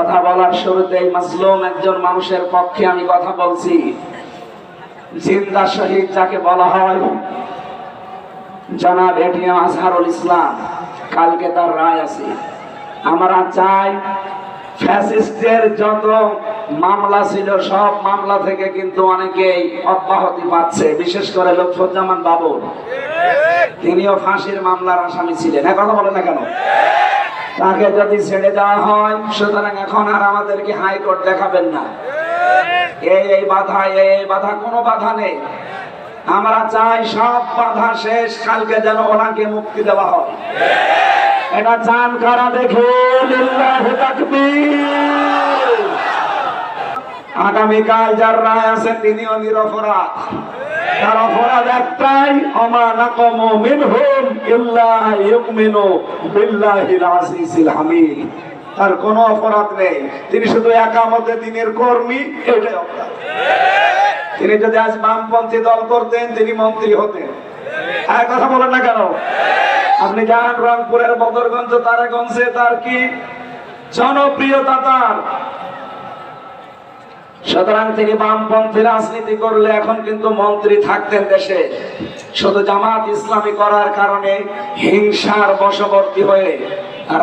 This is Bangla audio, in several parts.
কথা বলার শুরুতেই মাসলুম একজন মানুষের পক্ষে আমি কথা বলছি। জিন্দা শহীদ যাকে বলা হয়, জনাব এটিএম আজহারুল ইসলাম, কালকে তার রায় আছে। আমরা চাই ফ্যাসিস্টের যত মামলা ছিল, সব মামলা থেকে কিন্তু অনেকেই অব্যাহতি পাচ্ছে, বিশেষ করে লক্ষ্মজ্জামান বাবু। তিনিও ফাঁসির মামলার আসামি ছিলেন। কথা বলে না কেন? তাকে যদি ছেড়ে দেওয়া হয়, সুতরাং এখন আর আমাদেরকে হাইকোর্ট দেখাবেন না। এই এই বাধা এই বাধা কোনো বাধা নেই। আমরা চাই সব বাধা শেষ, কালকে যেন ওনাকে মুক্তি দেওয়া হয়। এটা চান কারা দেখে। আগামীকাল যার রায় আছে তিনিও নিরপরাধ। তার অপরাধ একটাই তার কোনো অপরাধ নেই। তিনি শুধু একামতে দিনের কর্মী, এটাই অপরাধ। তিনি যদি আজ বামপন্থী দল করতেন, তিনি মন্ত্রী হতেন। আর কথা বলেন না কেন? আপনি যান রংপুরের বদরগঞ্জ, তারাগঞ্জে তার কি? জনপ্রিয়তা তার। সুতরাং তিনি বামপন্থী রাজনীতি করলে এখন কিন্তু মন্ত্রী থাকতেন দেশে। শুধু জামাত ইসলামী করার কারণে হিংসার বশবর্তী হয়ে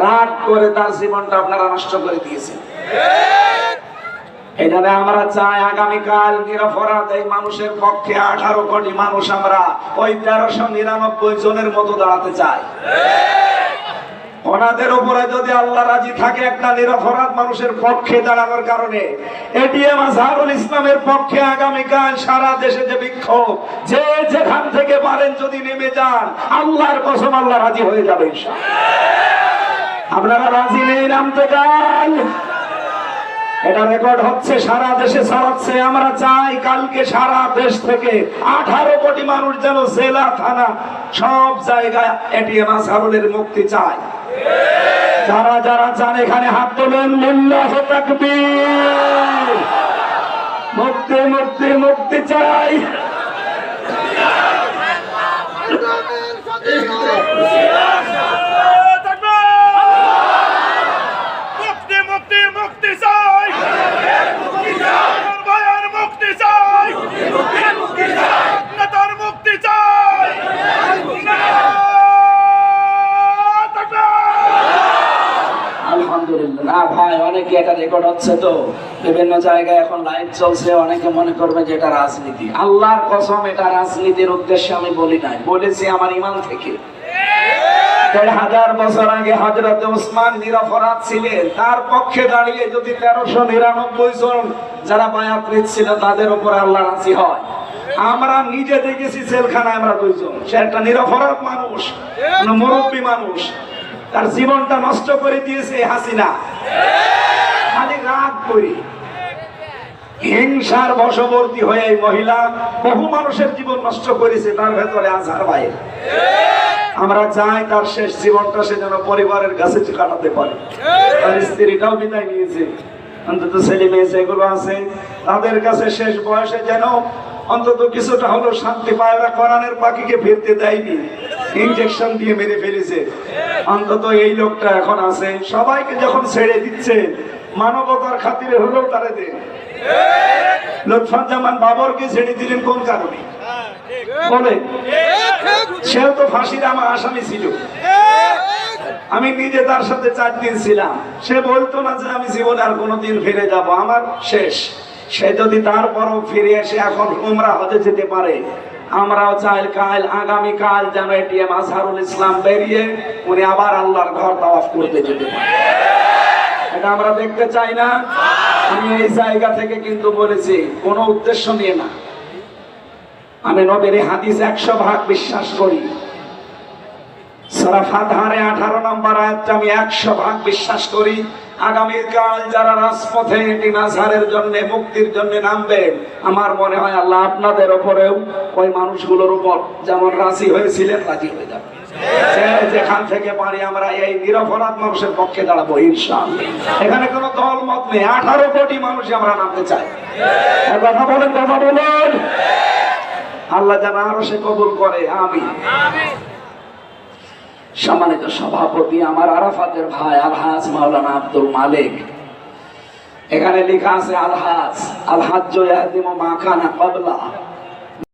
রাগ করে তার জীবনটা আপনারা নষ্ট করে দিয়েছেন। এখানে আমরা চাই আগামীকাল নিরপরাধ এই মানুষের পক্ষে আঠারো কোটি মানুষ আমরা ওই তেরোশো নিরানব্বই জনের মতো দাঁড়াতে চাই। ওনাদের উপরে যদি আল্লাহ রাজি থাকে, একটা নিরপরাধ মানুষের পক্ষে দাঁড়ানোর কারণে। এটিএম আজহারুল ইসলামের পক্ষে আগামীকাল সারা দেশে যে বিক্ষোভ, যে যেখান থেকে পারেন যদি নেমে যান, আল্লাহর কসম আল্লাহ রাজি হয়ে যাবে আপনারা রাজি নেই নামতে গান এটা রেকর্ড হচ্ছে, সারা দেশে ছড়াচ্ছে। আমরা চাই কালকে সারা দেশ থেকে আঠারো কোটি মানুষ যেন জেলা, থানা, সব জায়গায় এটিএম আসারুলের মুক্তি চায়। যারা যারা চান এখানে হাত তোলেন মুক্তি মুক্তি মুক্তি চাই। মুক্তি মুক্তি মুক্তি চাই ভাইয়ের মুক্তি চাই নেতার মুক্তি চাই আলহামদুলিল্লাহ। ভাই, অনেকে এটা রেকর্ড হচ্ছে তো। বিভিন্ন জায়গায় এখন লাইভ চলছে, অনেকে মনে করবে যে এটা রাজনীতি। আল্লাহর কসম, এটা রাজনীতির উদ্দেশ্যে আমি বলি নাই। বলেছি আমার ইমান থেকে। হাজার বছর আগে হজরত উসমান নিরপরাধ ছিলেন। তার পক্ষে দাঁড়িয়ে যদি তেরোশো নিরানব্বই জন যারা বায়াত নিচ্ছিল তাদের উপর আল্লাহ রাজি হয়। আমরা নিজে দেখেছি জেলখানায় আমরা দুইজন। সে একটা নিরপরাধ মানুষ মুরব্বী মানুষ। তার জীবনটা নষ্ট করে দিয়েছে হাসিনা। খালি রাগ করি। হিংসার বশবর্তী হয়ে এই মহিলা বহু মানুষের জীবন নষ্ট করেছে, তার ভেতরে আজহার ভাইয়ের। আমরা চাই তার শেষ জীবনটা সে যেন পরিবারের কাছে কাটাতে পারে। তার স্ত্রীটাও বিদায় নিয়েছে। অন্তত ছেলে মেয়ে যেগুলো আছে, তাদের কাছে শেষ বয়সে যেন অন্তত কিছুটা হলো শান্তি পায় ওরা কোরআনের পাখিকে ফিরতে দেয়নি। ইনজেকশন দিয়ে মেরে ফেলেছে। অন্তত এই লোকটা এখন আছে। সবাইকে যখন ছেড়ে দিচ্ছে, মানবতার খাতিরে হলেও তারে দেন লুৎফাজ্জামান বাবরকে ছেড়ে দিলেন কোন কারণে? বলে, সেও তো ফাঁসির আমার আসামি ছিল। আমি নিজে তার সাথে চার দিন ছিলাম। সে বলতো না যে আমি জীবনে আর কোনোদিন ফিরে যাব। আমার শেষ। সে যদি তারপরও ফিরে এসে এখন উমরা হতে যেতে পারে আমরাও চাই কাল, আগামী কাল যেন এটিএম আজহারুল ইসলাম বেরিয়ে উনি আবার আল্লাহর ঘর তাওয়াফ করতে যেতে এটা আমরা দেখতে চাই না। আমি এই জায়গা থেকে কিন্তু বলেছি, কোনো উদ্দেশ্য নিয়ে না। আমি নবীর হাদিস একশো ভাগ বিশ্বাস করি। আমার মনে হয় আল্লাহ আপনাদের ওপরেও ওই মানুষগুলোর উপর যেমন রাজি হয়েছিলেন, রাজি হয়ে যাবে। যেখান থেকে পারি আমরা এই নিরপরাধ মানুষের পক্ষে দাঁড়াবো, ইনশাআল্লাহ। এখানে কোনো দল, মত নেই। আঠারো কোটি মানুষ আমরা নামতে চাই। কথা বলেন কথা বলেন। আল্লাহ যেন আরও সে কবুল করে আমি সম্মানিত সভাপতি, আমার আরাফাতের ভাই আলহাজ মাওলানা আব্দুল মালিক। এখানে লেখা আছে, আলহাজ আলহাজ ইয়াহদিমু মা কানা ক্বাবলা